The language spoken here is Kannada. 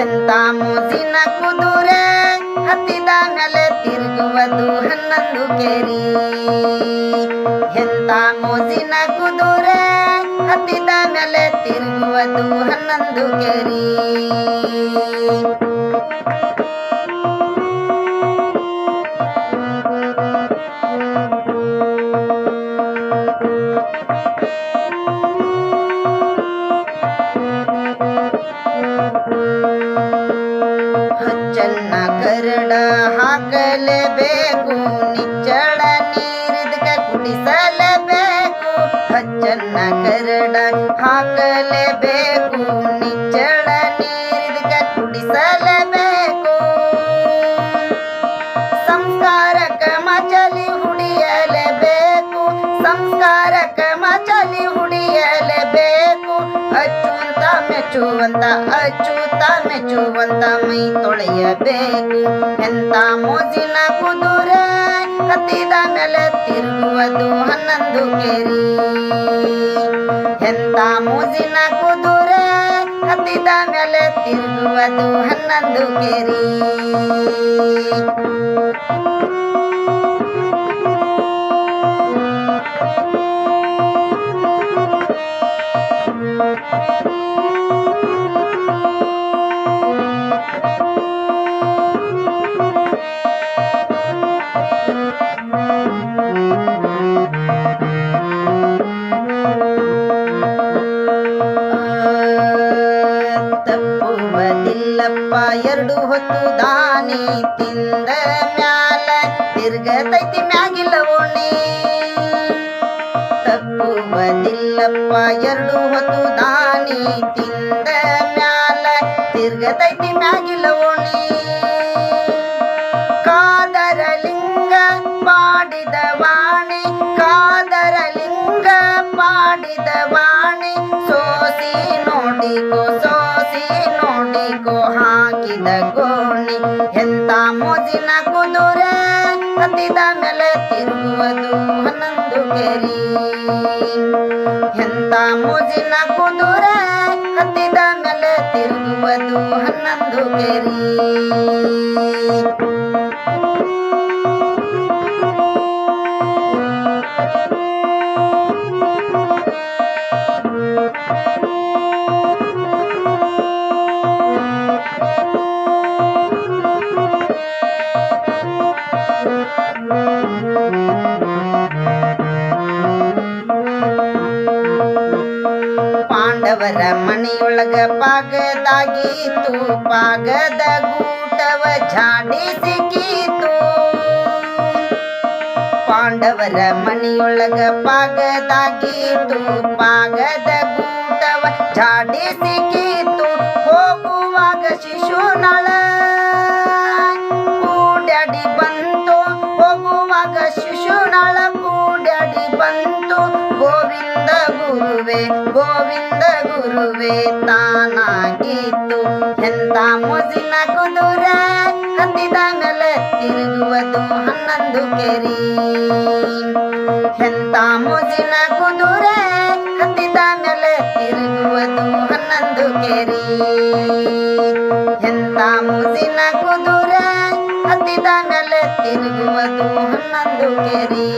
ಎಂತ ಮೋಜಿನ ಕುದುರೆ ಹತ್ತಿದ ಮೇಲೆ ತಿರುಗುವುದು ಹನ್ನೊಂದು ಕೇರಿ. ಎಂತ ಮೋಜಿನ ಕುದುರೆ ಹತ್ತಿದ ಮೇಲೆ ತಿರುಗುವುದು ಹನ್ನೊಂದು ಕೇರಿ. ಹಚ್ಚನ್ನ ಕರಡ ಹಾಕಲೇಬೇಕು ನಿಚ್ಚಳ ನೀರಿದ್ಕ ಕುಡಿಸಲೇಬೇಕು. ಹಚ್ಚನ್ನ ಕರಡ ಹಾಕಲೇಬೇಕು ನಿಚ್ಚಳ ನೀರಿದ್ಕ ಕುಡಿಸಲೇಬೇಕು. ಸಂಸ್ಕಾರಕ ಮಚಲಿ ಮೆಚ್ಚುವಂತ, ಅಚ್ಚುತ ಮೆಚ್ಚುವಂತ ಮೈ ತೊಳೆಯಬೇಕು. ಎಂತ ಮೋಜಿನ ಕುದುರೆ ಹತ್ತಿದ ಮೇಲೆ ತಿರುಗುವುದು ಹನ್ನೊಂದು ಕೇರಿ. ಎಂತ ಮೋಜಿನ ಕುದುರೆ ಹತ್ತಿದ ಮೇಲೆ ತಿರುಗುವುದು ಹನ್ನೊಂದು ಕೇರಿ. ತಪ್ಪುವುದಿಲ್ಲಪ್ಪ ಎರಡು ಹೊತ್ತು ದಾನಿ ತಿಂದ ಮ್ಯಾಲ ತಿರ್ಗತೈತಿ ಮ್ಯಾಗಿಲ್ಲ ಓಣಿ. ತಪ್ಪುವುದಿಲ್ಲಪ್ಪ, ಎರಡು ಹೊತ್ತು ದಾನಿ ತಿಂದ ಮ್ಯಾಲ ತಿರ್ಗತೈತಿ ಮ್ಯಾಗಿಲ್ಲ ಓಣಿ. ಕಾದರ ಲಿಂಗ ಹಾಕಿದ ಗೋಣಿ, ಎಂತ ಮೋಜಿನ ಕುದುರೆ ಹತ್ತಿದ ಮೇಲೆ ತಿರುಗುವುದು ಹನ್ನೊಂದು ಕೆರಿ. ಎಂತ ಮೋಜಿನ ಕುದುರೆ ಹತ್ತಿದ ಮೇಲೆ ತಿರುಗುವುದು ಹನ್ನೊಂದು ಕೆರಿ. ಮನೆಯೊಳಗ ಪಾಗದಾಗೀತು ಪಾಗದ ಗೂಟವ ಝಾಡಿ ಸಿಕ್ಕಿತು ಪಾಂಡವರ ಮನೆಯೊಳಗ ಪಾಗದಾಗೀತು ಪಾಗದ ಗೂಟವ ಝಾಡಿ ಸಿಕ್ಕಿತು ಹೋಗುವಾಗ ಶಿಶುನಾಳ ಕೂಡ್ಯಾಡಿ ಬಂತು ಹೋಗುವಾಗ ಶಿಶುನಾಳ ಗುರುವೆ, ಗೋವಿಂದ ಗುರುವೆ ತಾನಾಗಿತ್ತು ಎಂತ ಮೋಜಿನ ಕುದುರೆ, ಹತ್ತಿದ ಮೇಲೆ ತಿರುಗುವುದು ಹನ್ನೊಂದು ಕೆರಿ. ಎಂತ ಮೋಜಿನ ಕುದುರೆ, ಹತ್ತಿದ ಮೇಲೆ ತಿರುಗುವುದು ಹನ್ನೊಂದು ಕೆರಿ. ಎಂತ ಮೋಜಿನ ಕುದುರೆ, ಹತ್ತಿದ ಮೇಲೆ ತಿರುಗುವುದು ಹನ್ನೊಂದು ಕೆರಿ.